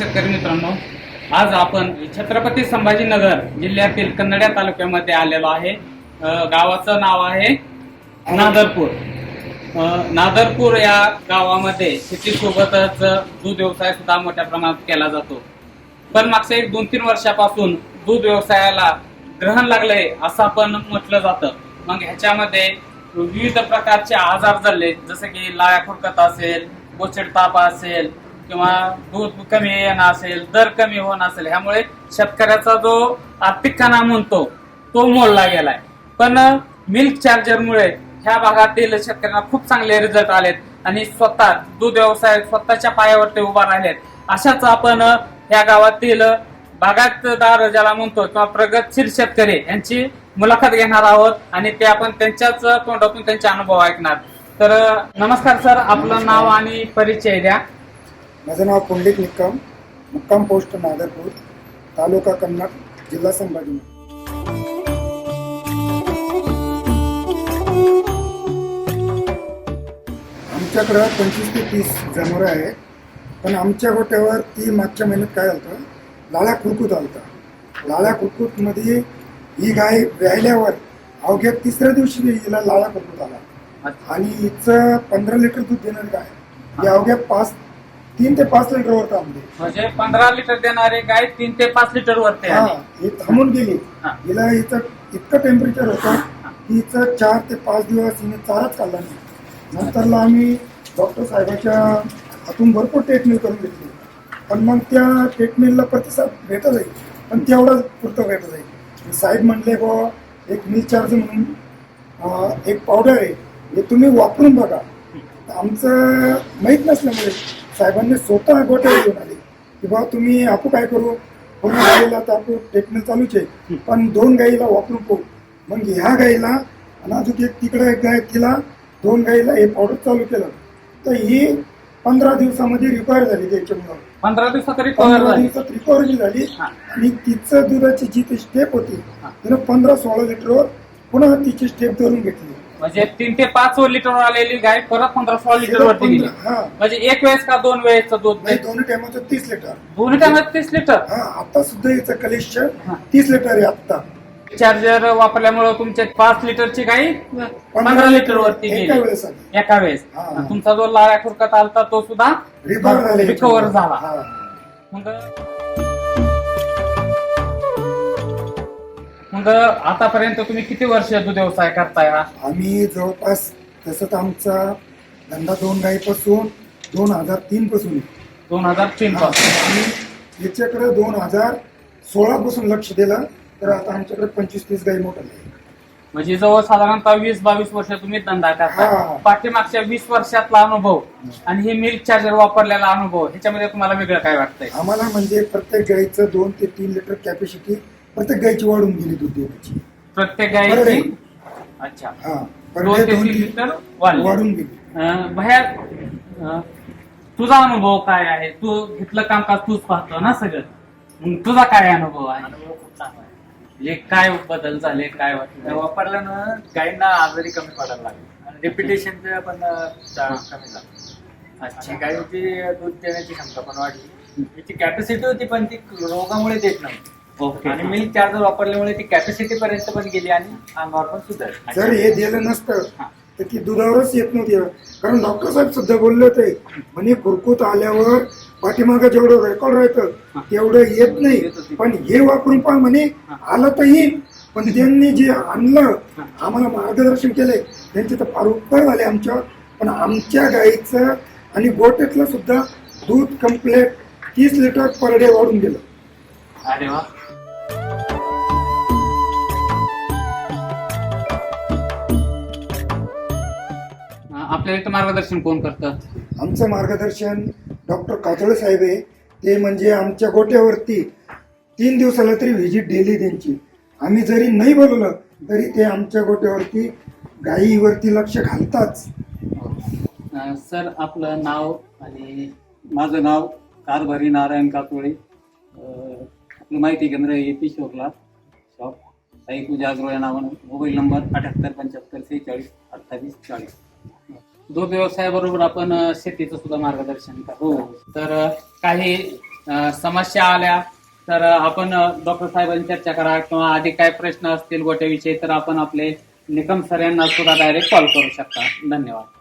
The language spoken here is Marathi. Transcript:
शेतकरी मित्रांनो आज आपण छत्रपती संभाजीनगर जिल्ह्यातील कन्नड्या तालुक्यामध्ये आलेलो आहे. गावाचं नाव आहे नादरपूर. नादरपूर या गावामध्ये शेतीसोबतच दूध व्यवसाय सुद्धा मोठ्या प्रमाणात केला जातो. पण मागच्या एक दोन तीन वर्षापासून दूध व्यवसायाला ग्रहण लागलंय असं पण म्हटलं जातं. मग ह्याच्यामध्ये विविध प्रकारचे आजार झाले जसं की लाया खुरकत असेल गोचड ताप असेल किंवा दूध कमी येणं असेल दर कमी होणं असेल ह्यामुळे शेतकऱ्याचा जो आर्थिक खाना म्हणतो तो मोडला गेलाय. पण मिल्क चार्जरमुळे ह्या भागातील शेतकऱ्यांना खूप चांगले रिझल्ट आलेत आणि स्वतः दूध व्यवसाय स्वतःच्या पायावरती उभा राहिलेत. अशाच आपण ह्या गावातील बागायतदार ज्याला म्हणतो किंवा प्रगतशील शेतकरी यांची मुलाखत घेणार आहोत आणि ते आपण त्यांच्याच तोंडातून त्यांचे अनुभव ऐकणार. तर नमस्कार सर आपलं नाव आणि परिचय द्या. माझं नाव पुंडलिक निक्कम मुक्काम पोस्ट नागरपूर तालुका कन्नड जिल्हा संभाजीनगर आमच्याकडं पंचवीस ते तीस जनावरं आहे पण आमच्या गोट्यावर ती मागच्या महिन्यात काय झालं लाला खुरकूत आलता. लाला खुरकूतमध्ये ही गाय व्यायल्यावर अवघ्या तिसऱ्या दिवशी हिला लाला खुरकूत आला. आणि हिचं पंधरा लिटर दूध देणार गाय ही. अवघ्या पाच तीन ते पाच लिटरवर थांबली म्हणजे पंधरा लिटर देणारे गाय तीन ते पाच लिटर वरती हा आली ही थांबून गेली. हा. हिला हिचं इतकं टेम्परेचर होतं की हिचं चार ते पाच दिवस हिने चाराच खाल्ला नाही. नंतरला आम्ही डॉक्टर साहेबाच्या हातून भरपूर ट्रीटमेंट करून घेतली. पण मग त्या ट्रीटमेंटला प्रतिसाद भेटत आहे पण तेवढंच पुरतं भेटत आहे साहेब म्हणले बुवा एक मिल चार्ज म्हणून अं, एक पावडर आहे. हे तुम्ही वापरून बघा. आमचं माहीत नसल्यामुळे साहेबांनी स्वतः गोट्या घेऊन आले. की बा तुम्ही आपू काय करू? पूर्ण गाईला तर आपण ट्रीटमेंट चालूच आहे. पण दोन गाईला वापरून पाहू. मग ह्या गाईला आणि अजून एक तिकडे एक गाय तिला दोन गाईला हे पावडर चालू केलं. तर ही पंधरा दिवसामध्ये रिपेअर झाली त्याच्यामुळं. पंधरा दिवसात पंधरा झाली. दिवसात रिकव्हरी झाली. आणि तिचं दुधाची जी ती स्टेप होती. तिनं पंधरा सोळा लिटरवर पुन्हा तिची स्टेप धरून घेतली. म्हणजे तीन ते पाच लिटर आलेली गाय परत पंधरा सोळा लिटर वरती गेली. हा. म्हणजे एक वेळेस का दोन वेळेचं दूध नाही दोन्ही टायमाचं तीस लिटर दोन्ही टायमात तीस लिटर हा आता सुद्धा याचं कलेक्शन हा. तीस लिटर आहे आता. चार्जर वापरल्यामुळे तुमचे पाच लिटरची गाई पंधरा लिटर वरती एका गेली. वेळेस आली. एका वेळेस. हा. आणि तुमचा जो लाळ्या खुरकत आलता तो सुद्धा रिकवर झाले. रिकवर झाला. हा. मग मग आतापर्यंत तुम्ही किती वर्ष दूध व्यवसाय करताय हा आम्ही जवळपास तसं तर आमचा धंदा दोन गाईपासून दोन हजार तीन पासून आहे. दोन हजार तीन. पासून आणि याच्याकडे दोन हजार सोळा पासून लक्ष दिलं तर आता आमच्याकडे पंचवीस तीस गाई मोठं आहे म्हणजे जवळ साधारणतः वीस बावीस वर्ष तुम्ही धंदा हा. करता पाठीमागच्या वीस वर्षातला अनुभव आणि हे मिल्क चार्जर वापरलेला अनुभव ह्याच्यामध्ये तुम्हाला वेगळं काय वाटतंय आम्हाला म्हणजे प्रत्येक गाईचं दोन ते तीन लिटर कॅपॅसिटी प्रत्येक गाईची वाढून गेली दूध देण्याची प्रत्येक गायची. अच्छा. हा per दोन day ते दोन तीन तीन लिटर वाढले. वाढून गेली. अं, भैया अं, तुझा अनुभव काय आहे? तू घेतलं कामकाज तूच पाहतो ना सगळं. मग तुझा काय अनुभव आहे? अनुभव खूप चांगला आहे. म्हणजे काय बदल झाले काय त्या वाटतं वापरल्यानं गायींना आजारी कमी पडायला लागले. आणि रिपिटेशनचं पण अं, चा- कमी झालं अच्छा. आणि गायीची दूध देण्याची क्षमता पण वाढली. तिची कॅपॅसिटी होती पण ती रोगामुळे देत नव्हती. ओके. आणि मिल्क चार्जर वापरल्यामुळे ती कॅपॅसिटी पर्यंत पण गेली आणि अंगावर पण सुधारली. जर हे दिलं नसतं. तर ती दुधावरच येत नव्हती. कारण डॉक्टर साहेब सुद्धा बोलले होते म्हणे कुरकुत आल्यावर पाठीमागं जेवढं रेकॉर्ड राहतं तेवढं येत नाही. पण हे वापरून पण म्हणे आलं तर येईल. पण त्यांनी जे आणलं आम्हाला मार्गदर्शन केलंय. त्यांचे तर फार उपकार झाले आमच्यावर. पण आमच्या गाईचं आणि गोट्यातलं सुद्धा दूध कम्प्लेट तीस लिटर पर डे वाढून गेलं. अरे वा. आपल्या इथं मार्गदर्शन कोण करतं? आमचं मार्गदर्शन डॉक्टर काजळे साहेब आहे. ते म्हणजे आमच्या गोट्यावरती तीन दिवसाला तरी व्हिजिट डेली त्यांची. आम्ही जरी नाही बोलवलं तरी ते आमच्या गोट्यावरती गायीवरती लक्ष घालताच. अं, सर आपलं नाव आणि माझं नाव कारभारी नारायण कातोळे. अं, आपलं माहिती केंद्र ए पी शोरला. शॉप साई पूजा अग्रो या नावानं. मोबाईल नंबर अठ्याहत्तर पंच्याहत्तर सेहेचाळीस अठ्ठावीस चाळीस. दूध व्यवसायाबरोबर आपण अं, शेतीचं सुद्धा मार्गदर्शन करतो तर अं, काही अ, समस्या आल्या तर आपण डॉक्टर साहेबांची चर्चा करा किंवा अधिक काय प्रश्न असतील गोट्याविषयी तर आपण आपले निकम सर यांना सुद्धा डायरेक्ट कॉल करू शकता. धन्यवाद.